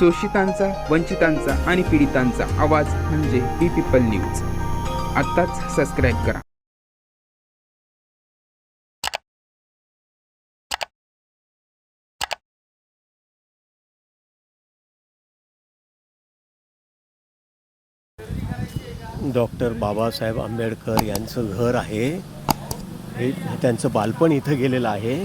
शोषितांचा वंचितांचा आणि पीडितांचा आवाज म्हणजे बी पीपल न्यूज. आत्ताच सबस्क्राईब करा. डॉक्टर बाबासाहेब आंबेडकर यांचं घर आहे. हे त्यांचं बालपण इथं गेलेलं आहे.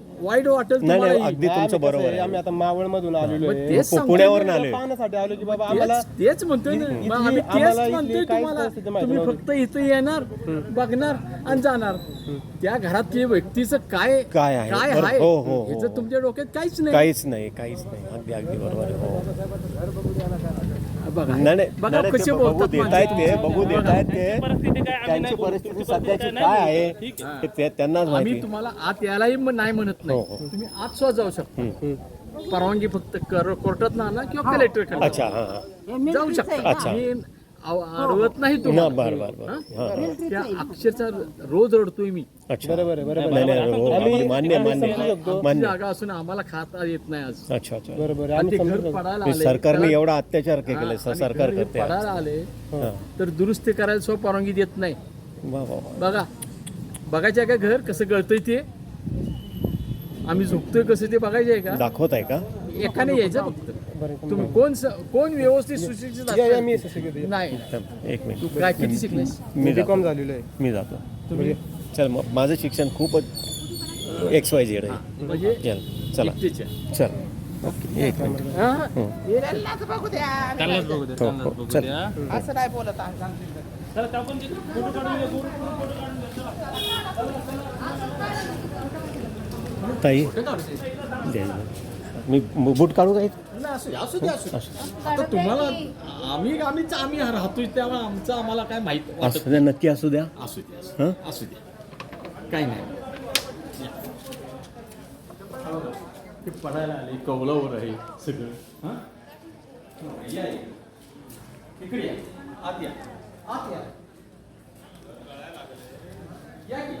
वाईट वाटेल नाही अगदी तुमचं बरोबर आहे आम्ही आता मावळ मधून आलेलो मग आहे. तेच पु- सांगतोय पुण्यावरून मी. आले. पाहण्यासाठी आलो की बाबा आम्हाला तेच तेच म्हणतोय ना इथली- मग आम्ही आम्हाला तेच इथली म्हणतोय काहीच तुम्हाला परिस्थिती माहिती तुम्ही नव्हती. फक्त इथं येणार बघणार आणि जाणार. त्या घरातल्या व्यक्तीचं काय काय आहे? काय बरं, आहे? हो, हो, हो, ह्याचं हो. तुमच्या डोक्यात काहीच नाही. काहीच नाही काहीच नाही. अगदी अगदी बरोबर आहे. हो. बघा. नाही नाही बघा नाही, नाही, कसे ते बघू बोलतात देत आहेत ते. बघू देत आहेत ते. त्यांची परिस्थिती सध्याची काय आहे ते ते- त्यांनाच आम्ही माहिती. तुम्हाला आत यायलाही म- नाही म्हणत हो, हो. नाही तुम्ही आत सुद्धा जाऊ शकता. परवानगी फक्त कर- कोर्टात ना किंवा कलेक्टर अच्छा हा हा. जाऊ शकता. अच्छा. अडवत नाही ना तुम्हाला? बर बर बर. हा? त्या अक्षरशः रोज रडतोय मी. अच्छा. बरोबर आहे बरोबर नाही नाही हो, अगदी मान्य मान्य आमची मान्य. जागा असून आम्हाला खाता येत नाही आज. अच्छा अच्छा. बरोबर आहे. आणि आम्ही ते घर समजू पडायला हे आले. सरकारने एवढा अत्याचार केलाय सरकार करते. पडायला आले. तर दुरुस्ती करायला सो परवानगी देत नाही. वा वा वा. बघा बघायचं आहे का घर? कसं गळतंय ते? आम्ही झोपतोय कसं ते बघायचं आहे का? दाखवत आहे का? एकाने यायचं फक्त. तुम्ही कोण स- कोण व्यवस्थित सुशिक्षित या, या, असेल? मी. नाही. एक तू मिनिट. काय किती शिकलेस मी जातो. कॉम झालेलो आहे. मी जातो. तुम्ही चल मग माझं शिक्षण खूपच एक्स वाय झेड आहे. म्हणजे चल चला. एकटेच आहे. चल. ओके एक मिनिट. हा? हो. हो चल. ताई. दे. मी बूट काढू काय नाही, असू दे, असू दे, असू दे. आता तुम्हाला आम्ही आम्हीच आम्ही राहतोय त्यामुळे आमचं आम्हाला काय माहीत वाटत असू द्या नक्की असू द्या. असू दे असू हं? दे, असू दे. काही नाही. ते पडायला आले कौलावर आहे सगळं. हा? या, या. इकडे या. आत या. आत या. या की.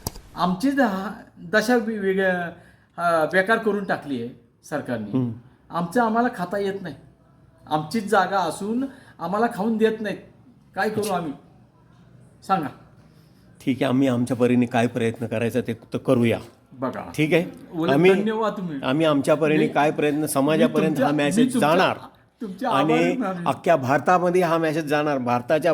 आमची दहा- दशा वेगळ्या बेकार करून टाकली आहे सरकारने. आमचं आम्हाला खाता येत नाही. आमचीच जागा असून आम्हाला खाऊन देत नाहीत. काय करू आम्ही? सांगा. ठीक आहे आम्ही आमच्या परीने काय प्रयत्न करायचा ते तर करूया. बघा. ठीक आहे? आम्ही धन्यवाद तुम्ही. आम्ही आमच्या परीने काय प्रयत्न समाजापर्यंत हा मेसेज जाणार. आणि. अख्ख्या भारतामध्ये हा मेसेज जाणार. भारताच्या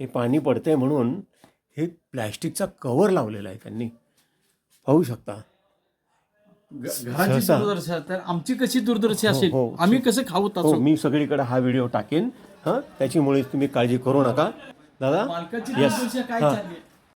हे पाणी पडतंय म्हणून हे प्लॅस्टिकचा कवर लावलेला आहे त्यांनी. पाहू शकता. घराची सहसा. दुर्दशा तर आमची कशी दुर्दशा असेल? हो. आम्ही कसं खाऊ हो मी सगळीकडे हा व्हिडिओ टाकेन. हां? त्याच्यामुळे तुम्ही काळजी करू नका. दादा? मालकाची येस दुर्दशा काय हां. चालली?